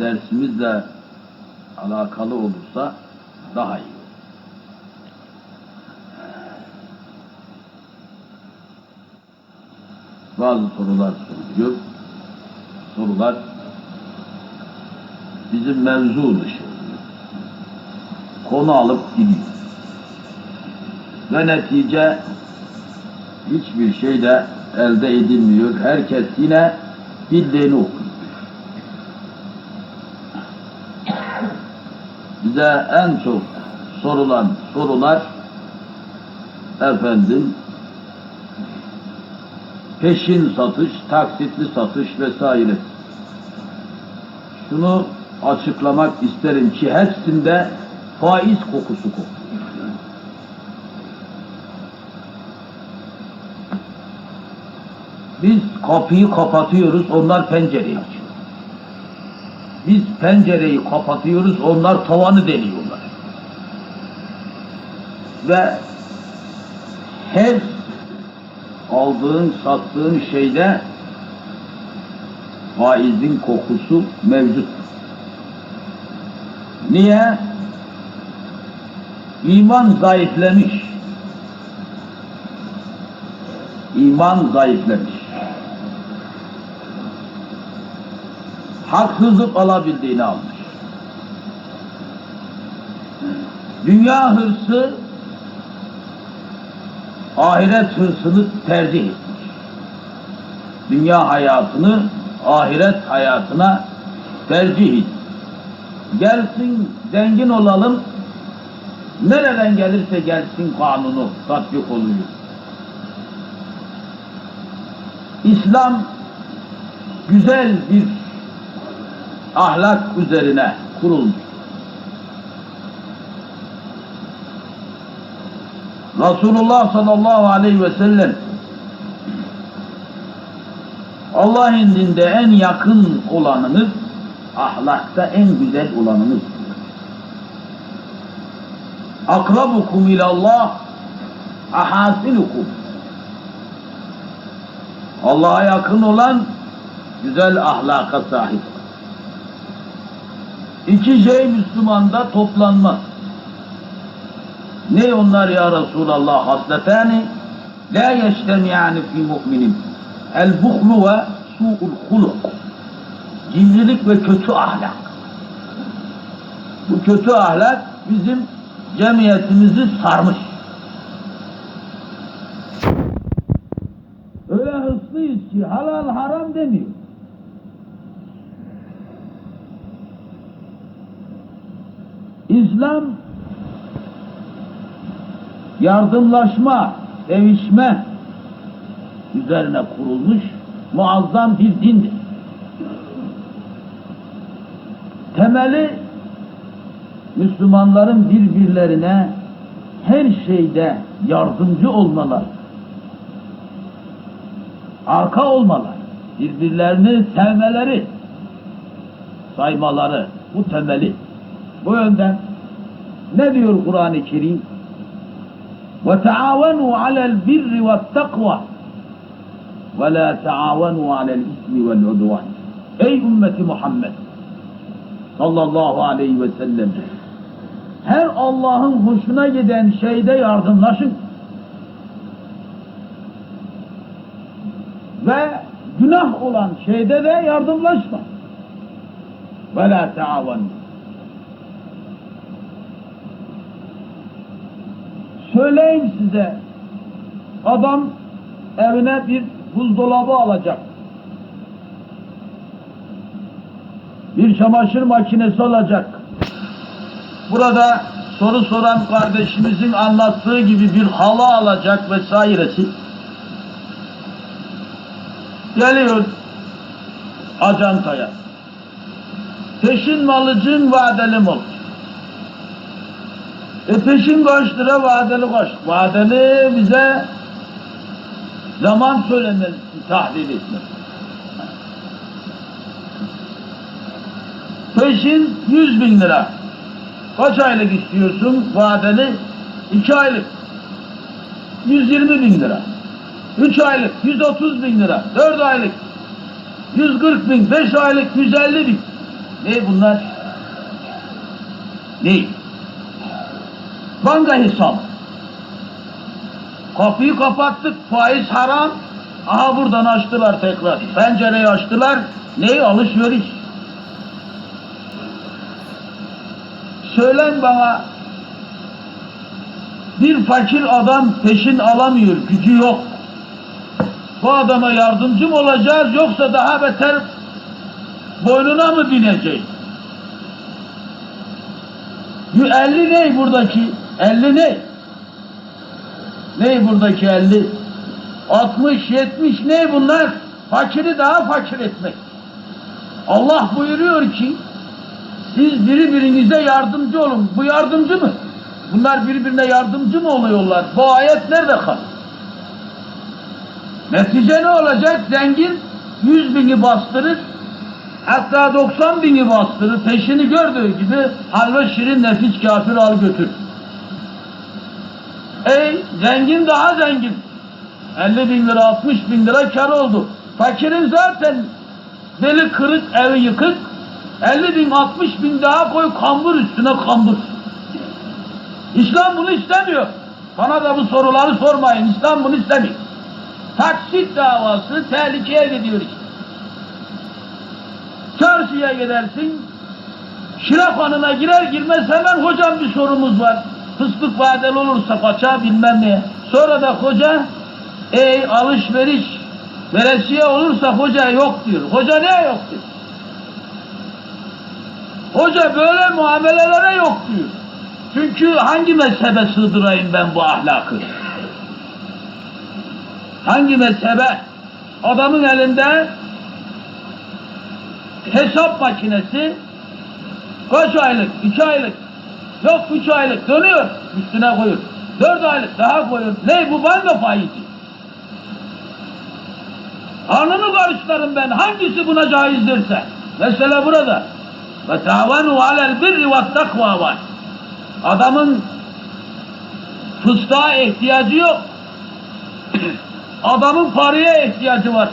dersimizle alakalı olursa daha iyi olur. Bazı sorular soruluyor. Sorular bizim mevzu dışı. Konu alıp gidiyor. Ve netice hiçbir şey de elde edilmiyor. Herkes yine bildiğini okuyor. Bize en çok sorulan sorular efendim peşin satış, taksitli satış vesaire. Şunu açıklamak isterim ki hepsinde faiz kokusu kokuyor. Biz kapıyı kapatıyoruz, onlar pencereyi açıyor. Biz pencereyi kapatıyoruz, onlar tavanı deliyorlar. Ve her aldığın, sattığın şeyde faizin kokusu mevcut. Niye? İman zayıflemiş. İman zayıflemiş. Haksızlık alabildiğini almış. Dünya hırsı ahiret hırsını tercih etmiş. Dünya hayatını ahiret hayatına tercih et. Gelsin zengin olalım, nereden gelirse gelsin kanunu tatbik oluyor. İslam güzel bir ahlak üzerine kurulmuş. Resulullah sallallahu aleyhi ve sellem Allah indinde en yakın olanınız ahlakta en güzel olanınız. Akrabukum ilallah ahasinukum. Allah'a yakın olan güzel ahlaka sahip. İki şey Müslümanda toplanmaz. Ne onlar ya Resulallah hasletani la yeştemiyani fi mu'minin. El buhlu ve su'ul huluk. Cimrilik ve kötü ahlak. Bu kötü ahlak bizim cemiyetimizi sarmış. Öyle hırslıyız ki halal haram demiyor İslam yardımlaşma, sevişme üzerine kurulmuş muazzam bir dindir. Temeli Müslümanların birbirlerine her şeyde yardımcı olmaları, arka olmaları, birbirlerini sevmeleri, saymaları bu temeli. Bu yönden ne diyor Kur'an-ı Kerim? وتعاونوا على البر والتقوى ولا تعاونوا على الإثم والعدوان Ey ümmeti Muhammed sallallahu aleyhi ve sellem her Allah'ın hoşuna giden şeyde yardımlaşın ve günah olan şeyde de yardımlaşma ve la Söyleyeyim size. Adam evine bir buzdolabı alacak. Bir çamaşır makinesi alacak. Burada soru soran kardeşimizin anlattığı gibi bir halı alacak vesairesi. Geliyor acantaya. Peşin mi alıcın vadeli? E peşin kaç lira vadeli kaç? Vadeli bize zaman söylemesi, tahlil etmesi. Peşin 100 bin lira. Kaç aylık istiyorsun vadeli? 2 aylık. 120 bin lira. 3 aylık 130 bin lira. 4 aylık 140 bin. 5 aylık 150 bin. Ne bunlar? Ne? Banka hesabı. Kapıyı kapattık, faiz haram. Aha buradan açtılar tekrar. Pencereyi açtılar. Ne? Alışveriş. Söylen bana bir fakir adam peşin alamıyor, gücü yok. Bu adama yardımcı mı olacağız yoksa daha beter boynuna mı bineceğiz? 50 ne buradaki? 50 ne? Ne buradaki 50? 60, 70 ne bunlar? Fakiri daha fakir etmek. Allah buyuruyor ki siz birbirinize yardımcı olun. Bu yardımcı mı? Bunlar birbirine yardımcı mı oluyorlar? Bu ayet nerede kal? Netice ne olacak? Zengin 100 bini bastırır, hatta 90 bini bastırır. Peşini gördüğü gibi halva şirin nefis kafir al götür. Ey zengin daha zengin. 50 bin lira 60 bin lira kar oldu. Fakirin zaten beli kırık evi yıkık. 50 bin 60 bin daha koy kambur üstüne kambur. İslam bunu istemiyor. Bana da bu soruları sormayın. İslam bunu istemiyor. Taksit davası tehlikeye gidiyor işte. Çarşıya gidersin, Şirafhanına girer girmez hemen hocam bir sorumuz var. Fıstık vadeli olursa paça bilmem ne. Sonra da hoca ey alışveriş veresiye olursa hoca yok diyor. Hoca ne yok diyor. Hoca böyle muamelelere yok diyor. Çünkü hangi mezhebe sığdırayım ben bu ahlakı? Hangi mezhebe? Adamın elinde hesap makinesi kaç aylık? iki aylık. Yok üç aylık dönüyor. Üstüne koyuyor. Dört aylık daha koyuyor. Ne bu banka faizi? Karnını karışlarım ben. Hangisi buna caizdirse. Mesele burada. Ve tavanu alel birri ve takva var. Adamın fıstığa ihtiyacı yok. Adamın paraya ihtiyacı var.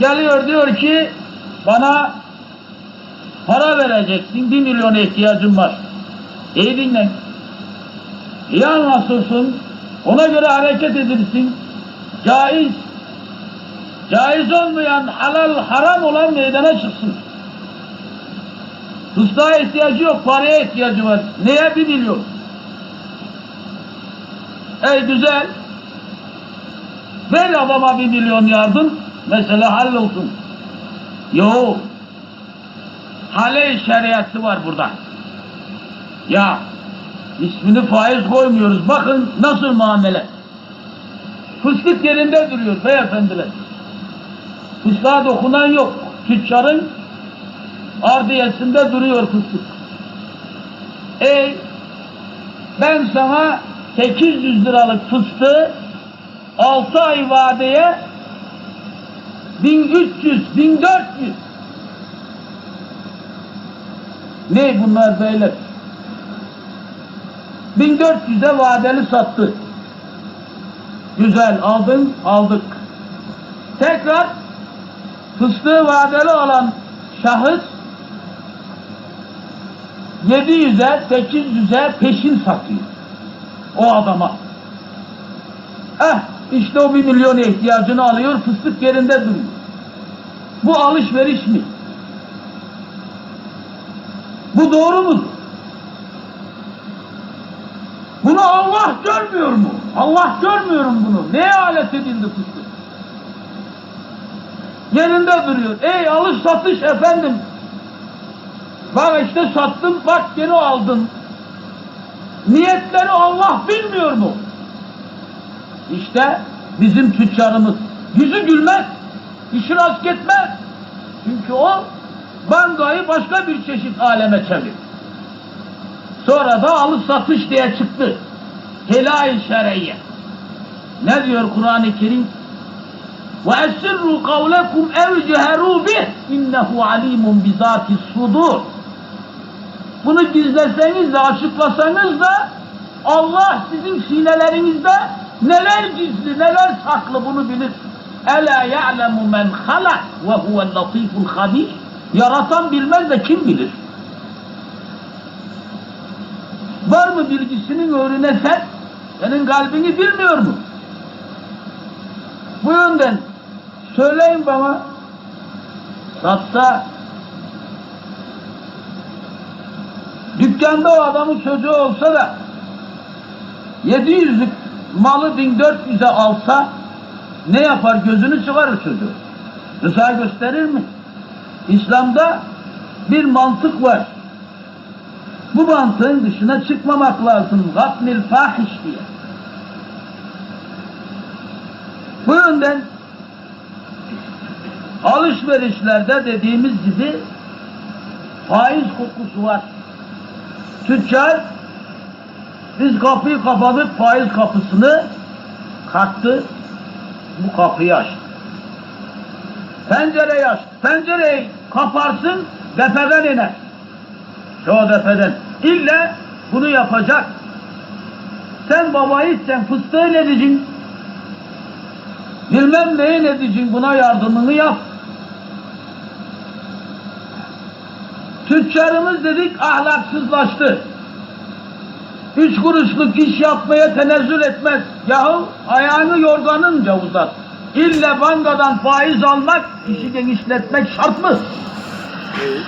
Geliyor diyor ki bana para vereceksin. Bir milyona ihtiyacım var. İyi dinle. İyi anlaşılsın. Ona göre hareket edilsin. Caiz. Caiz olmayan halal haram olan meydana çıksın. Fıstığa ihtiyacı yok, paraya ihtiyacı var. Neye bir milyon? Ey güzel. Ver adama bir milyon yardım. Mesela hallolsun. Yok. Hale şeriatı var burada. Ya ismini faiz koymuyoruz. Bakın nasıl muamele. Fıstık yerinde duruyor beyefendiler. Fıstığa dokunan yok. Tüccarın ardiyesinde duruyor fıstık. Ey ben sana 800 liralık fıstığı 6 ay vadeye 1300, 1400 ne bunlar beyler? 1400'e vadeli sattı. Güzel aldın, aldık. Tekrar fıstığı vadeli olan şahıs 700'e 800'e peşin satıyor. O adama. Eh işte o bir milyona ihtiyacını alıyor fıstık yerinde duruyor. Bu alışveriş mi? Bu doğru mudur? Bunu Allah görmüyor mu? Allah görmüyorum bunu. Neye alet edildi fıstık? Yerinde duruyor. Ey alış satış efendim. Bak işte sattım, bak geri aldın. Niyetleri Allah bilmiyor mu? İşte bizim tüccarımız. Yüzü gülmez, işi rast gitmez. Çünkü o bankayı başka bir çeşit aleme çevir. Sonra da alış satış diye çıktı. Helal şer'iyye. Ne diyor Kur'an-ı Kerim? وَاَسِرُّوا قَوْلَكُمْ اَوْ جَهَرُوا بِهِ اِنَّهُ عَلِيمٌ بِذَاتِ الصُّدُورِ Bunu gizleseniz de açıklasanız da Allah sizin sinelerinizde neler gizli neler saklı bunu bilir. Ela ya'lemu men halak ve huvel latiful habir. Yaratan bilmez de kim bilir? Var mı bilgisinin önüne sen? Senin kalbini bilmiyor mu? Bu yönden söyleyin bana satsa dükkanda o adamın çocuğu olsa da 700'lük malı 1400'e alsa ne yapar? Gözünü çıkarır çocuğu. Rıza gösterir mi? İslam'da bir mantık var. Bu mantığın dışına çıkmamak lazım. Gafnil fahiş diye. Bu yönden alışverişlerde dediğimiz gibi faiz kokusu var. Tüccar biz kapıyı kapadık faiz kapısını kalktı bu kapıyı açtı. Pencereyi aç. Pencereyi kaparsın defeden iner. Şu defeden. İlle bunu yapacak. Sen babayı sen fıstığı ne diyeceksin? Bilmem neyi ne diyeceksin buna yardımını yap. Tüccarımız dedik ahlaksızlaştı. Üç kuruşluk iş yapmaya tenezzül etmez. Yahu ayağını yorganınca uzat. İlle bankadan faiz almak, işi genişletmek şart mı? Değil.